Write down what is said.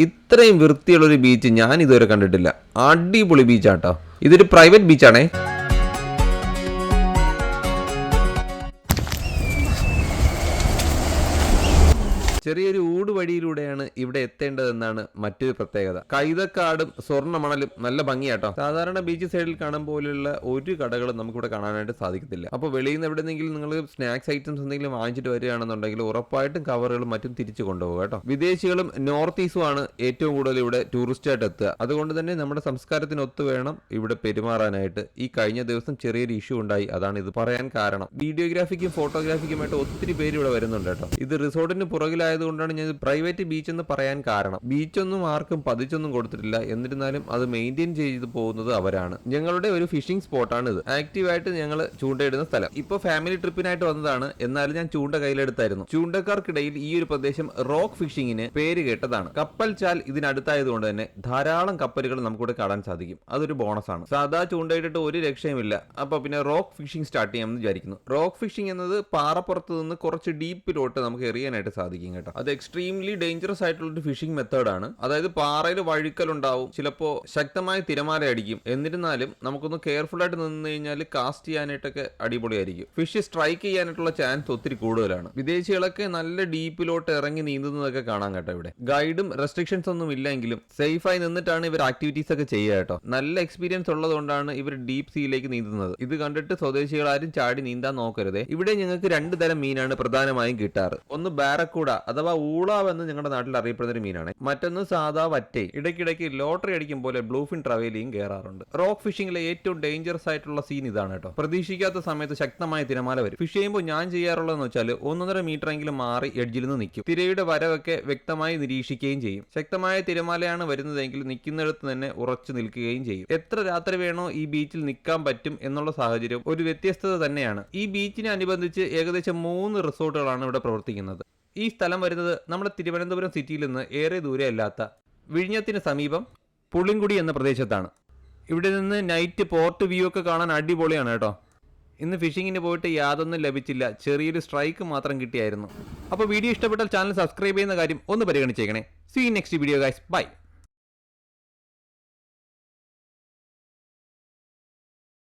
ഇത്രയും വൃത്തിയുള്ളൊരു ബീച്ച് ഞാൻ ഇതുവരെ കണ്ടിട്ടില്ല. അടിപൊളി ബീച്ചാട്ടോ ഇതൊരു പ്രൈവറ്റ് ബീച്ചാണേ ചെറിയൊരു ഊട് വഴിയിലൂടെയാണ് ഇവിടെ എത്തേണ്ടതെന്നാണ് മറ്റൊരു പ്രത്യേകത. കൈതക്കാടും സ്വർണ മണലും നല്ല ഭംഗിയാട്ടോ. സാധാരണ ബീച്ച് സൈഡിൽ കാണാൻ പോലുള്ള ഒരു കടകളും നമുക്കിവിടെ കാണാനായിട്ട് സാധിക്കത്തില്ല. അപ്പോൾ വെളിയിൽ നിന്ന് എവിടെയെങ്കിലും നിങ്ങൾ സ്നാക്സ് ഐറ്റംസ് എന്തെങ്കിലും വാങ്ങിച്ചിട്ട് വരികയാണെന്നുണ്ടെങ്കിൽ ഉറപ്പായിട്ടും കവറുകളും മറ്റും തിരിച്ചു കൊണ്ടുപോകുക കേട്ടോ. വിദേശികളും നോർത്ത് ഈസ്റ്റും ആണ് ഏറ്റവും കൂടുതൽ ഇവിടെ ടൂറിസ്റ്റ് ആയിട്ട് എത്തുക. അതുകൊണ്ട് തന്നെ നമ്മുടെ സംസ്കാരത്തിനൊത്ത് വേണം ഇവിടെ പെരുമാറാനായിട്ട്. ഈ കഴിഞ്ഞ ദിവസം ചെറിയൊരു ഇഷ്യൂ ഉണ്ടായി. അതാണ് ഇത് പറയാൻ കാരണം. വീഡിയോഗ്രാഫിക്കും ഫോട്ടോഗ്രാഫിക്കുമായിട്ട് ഒത്തിരി പേര് ഇവിടെ വരുന്നുണ്ട് കേട്ടോ. ഇത് റിസോർട്ടിന് പുറകിലായതുകൊണ്ടാണ് ഞാൻ പ്രൈവറ്റ് ബീച്ച് എന്ന് പറയാൻ കാരണം. ബീച്ചൊന്നും ആർക്കും പതിച്ചൊന്നും കൊടുത്തിട്ടില്ല. എന്നിരുന്നാലും അത് മെയിന്റെയിൻ ചെയ്ത് പോകുന്നത് അവരാണ്. ഞങ്ങളുടെ ഒരു ഫിഷിംഗ് സ്പോട്ടാണ് ഇത് ആക്റ്റീവായിട്ട് ഞങ്ങൾ ചൂണ്ടയിടുന്ന സ്ഥലം. ഇപ്പോൾ ഫാമിലി ട്രിപ്പിനായിട്ട് വന്നതാണ്. എന്നാലും ഞാൻ ചൂണ്ട കയ്യിലെടുത്തായിരുന്നു. ചൂണ്ടക്കാർക്കിടയിൽ ഈ ഒരു പ്രദേശം റോക്ക് ഫിഷിങ്ങിന് പേര് കേട്ടതാണ്. കപ്പൽ ചാൽ ഇതിനടുത്തായതുകൊണ്ട് തന്നെ ധാരാളം കപ്പലുകൾ നമുക്കിവിടെ കാണാൻ സാധിക്കും. അതൊരു ബോണസ് ആണ് സാധാ ചൂണ്ടയിട്ടിട്ട് ഒരു രക്ഷയുമില്ല. അപ്പൊ പിന്നെ റോക്ക് ഫിഷിംഗ് സ്റ്റാർട്ട് ചെയ്യാമെന്ന് വിചാരിക്കുന്നു. റോക്ക് ഫിഷിംഗ് എന്നത് പാറപ്പുറത്ത് നിന്ന് കുറച്ച് ഡീപ്പിലോട്ട് നമുക്ക് എറിയാനായിട്ട് സാധിക്കും കേട്ടോ. അത് എക്സ്ട്രീംലി ഡേഞ്ചറസ് ആയിട്ടുള്ള ഒരു ഫിഷിംഗ് മെത്തേഡാണ് അതായത് പാറയിൽ വഴുക്കലുണ്ടാവും. ചിലപ്പോൾ ശക്തമായ തിരമാല അടിക്കും എന്നിരുന്നാലും നമുക്കൊന്ന് കെയർഫുൾ ആയിട്ട് നിന്ന് കഴിഞ്ഞാൽ കാസ്റ്റ് ചെയ്യാനായിട്ടൊക്കെ അടിപൊളിയായിരിക്കും. ഫിഷ് സ്ട്രൈക്ക് ചെയ്യാനായിട്ടുള്ള ചാൻസ് ഒത്തിരി കൂടുതലാണ്. വിദേശികളൊക്കെ നല്ല ഡീപ്പിലോട്ട് ഇറങ്ങി നീന്തുന്നതൊക്കെ കാണാൻ കേട്ടോ ഇവിടെ. ഗൈഡും റെസ്ട്രിക്ഷൻസ് ഒന്നും ഇല്ലെങ്കിലും സേഫായി നിന്നിട്ടാണ് ഇവർ ആക്ടിവിറ്റീസ് ഒക്കെ ചെയ്യുക കേട്ടോ. നല്ല എക്സ്പീരിയൻസ് ഉള്ളതുകൊണ്ടാണ് ഇവർ ഡീപ് സീയിലേക്ക് നീന്തുന്നത്. ഇത് കണ്ടിട്ട് സ്വദേശികൾ ആരും ചാടി നീന്താൻ നോക്കരുത്. ഇവിടെ ഞങ്ങൾക്ക് രണ്ട് തരം മീനാണ് പ്രധാനമായും കിട്ടാറ്. ഒന്ന് ബാരക്കൂട അഥവാ ഊളാവ് എന്ന് ഞങ്ങളുടെ നാട്ടിൽ അറിയപ്പെടുന്ന ഒരു മീനാണ്. മറ്റൊന്ന് സാധാ വറ്റൈ. ഇടയ്ക്കിടയ്ക്ക് ലോട്ടറി അടിക്കും പോലെ ബ്ലൂഫിൻ ട്രവേലിയും കയറാറുണ്ട് റോക്ക് ഫിഷിംഗിലെ ഏറ്റവും ഡേഞ്ചറസ് ആയിട്ടുള്ള സീൻ ഇതാണ് കേട്ടോ. പ്രതീക്ഷിക്കാത്ത സമയത്ത് ശക്തമായ തിരമാല വരും. ഫിഷ് ചെയ്യുമ്പോൾ ഞാൻ ചെയ്യാറുള്ളതെന്ന് വെച്ചാൽ ഒന്നൊന്നര മീറ്റർ എങ്കിലും മാറി എഡ്ജിൽ നിന്ന് നിൽക്കും തിരയുടെ വരവൊക്കെ വ്യക്തമായി നിരീക്ഷിക്കുകയും ചെയ്യും. ശക്തമായ തിരമാലയാണ് വരുന്നതെങ്കിൽ നിൽക്കുന്നിടത്ത് തന്നെ ഉറച്ചു നിൽക്കുകയും ചെയ്യും. എത്ര രാത്രി വേണോ ഈ ബീച്ചിൽ നിൽക്കാൻ പറ്റും എന്നുള്ള സാഹചര്യം ഒരു വ്യത്യസ്തത തന്നെയാണ്. ഈ ബീച്ചിനെ അനുബന്ധിച്ച് ഏകദേശം മൂന്ന് റിസോർട്ടുകളാണ് ഇവിടെ പ്രവർത്തിക്കുന്നത്. ഈ സ്ഥലം വരുന്നത് നമ്മുടെ തിരുവനന്തപുരം സിറ്റിയിൽ നിന്ന് ഏറെ ദൂരെ അല്ലാത്ത വിഴിഞ്ഞത്തിന് സമീപം പുളിങ്കുടി എന്ന പ്രദേശത്താണ്. ഇവിടെ നിന്ന് നൈറ്റ് പോർട്ട് വ്യൂ ഒക്കെ കാണാൻ അടിപൊളിയാണ് കേട്ടോ. ഇന്ന് ഫിഷിങ്ങിന് പോയിട്ട് യാതൊന്നും ലഭിച്ചില്ല. ചെറിയൊരു സ്ട്രൈക്ക് മാത്രം കിട്ടിയായിരുന്നു. അപ്പോൾ വീഡിയോ ഇഷ്ടപ്പെട്ടാൽ ചാനൽ സബ്സ്ക്രൈബ് ചെയ്യുന്ന കാര്യം ഒന്ന് പരിഗണിച്ചേക്കണേ. See next video guys bye